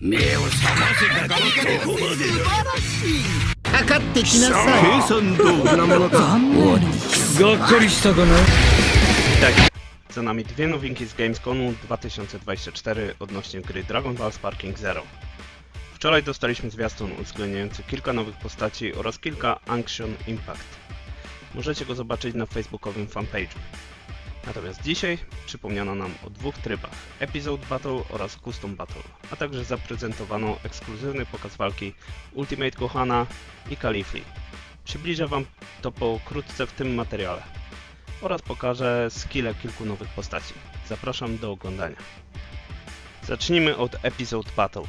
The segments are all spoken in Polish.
目を覚ませガキどこまでだかかってきなさい計算通りなものかがっかりしたかな Cześć! Za nami dwie nowinki z Gamescomu 2024 odnośnie gry Dragon Ball Sparking Zero. Wczoraj dostaliśmy zwiastun uwzględniający kilka nowych postaci oraz kilka Action Impact. Możecie go zobaczyć na facebookowym fanpage'u. Natomiast dzisiaj przypomniano nam o dwóch trybach Episode Battle oraz Custom Battle, a także zaprezentowano ekskluzywny pokaz walki Ultimate Gohana i Kalifli. Przybliżę Wam to pokrótce w tym materiale oraz pokażę skille kilku nowych postaci. Zapraszam do oglądania. Zacznijmy od Episode Battle.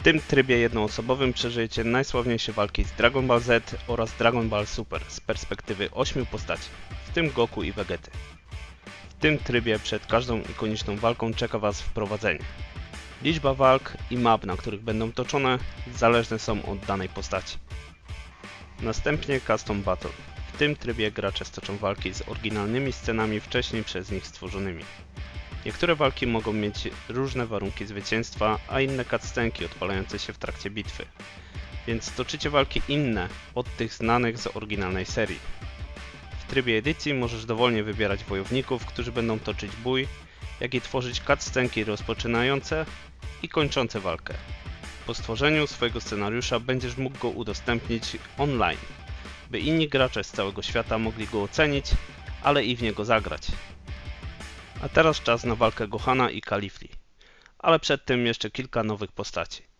W tym trybie jednoosobowym przeżyjecie najsławniejsze walki z Dragon Ball Z oraz Dragon Ball Super z perspektywy 8 postaci, w tym Goku i Vegety. W tym trybie przed każdą ikoniczną walką czeka Was wprowadzenie. Liczba walk i map, na których będą toczone, zależne są od danej postaci. Następnie Custom Battle. W tym trybie gracze stoczą walki z oryginalnymi scenami wcześniej przez nich stworzonymi. Niektóre walki mogą mieć różne warunki zwycięstwa, a inne cutscenki odpalające się w trakcie bitwy, więc toczycie walki inne od tych znanych z oryginalnej serii. Trybie edycji możesz dowolnie wybierać wojowników, którzy będą toczyć bój, jak i tworzyć cutscenki rozpoczynające i kończące walkę. Po stworzeniu swojego scenariusza będziesz mógł go udostępnić online by inni gracze z całego świata mogli go ocenić, ale i w niego zagrać. A teraz czas na walkę Gohana i Kalifli, ale przed tym jeszcze kilka nowych postaci.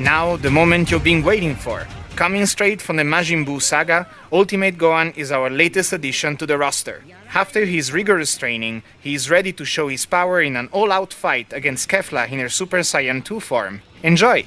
Now, the moment you've been waiting for. Coming straight from the Majin Buu saga, Ultimate Gohan is our latest addition to the roster. After his rigorous training, he is ready to show his power in an all-out fight against Kefla in her Super Saiyan 2 form. Enjoy!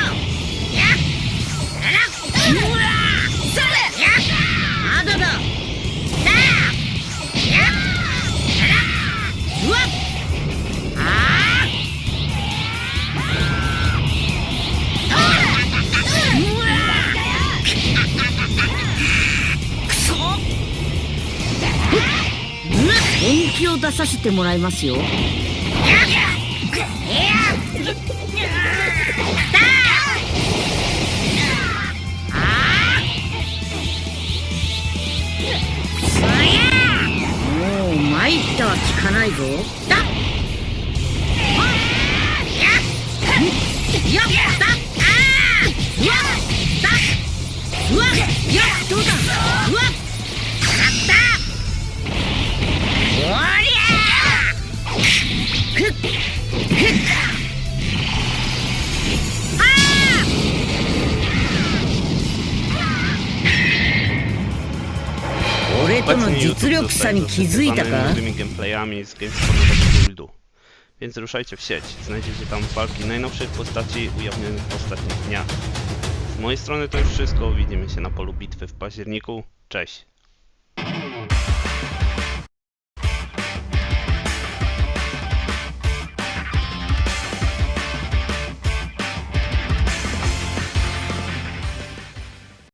出させてもらいますよ。もう参ったは聞かないぞ。Obecnie の YouTube 実力差に気づいた zostaje か zasypany nowymi gameplayami z Gamescomowego buildu. Więc ruszajcie w sieć, znajdziecie tam walki najnowszych postaci ujawnionych w ostatnich dniach. Z mojej strony to już wszystko, widzimy się na polu bitwy w październiku, cześć!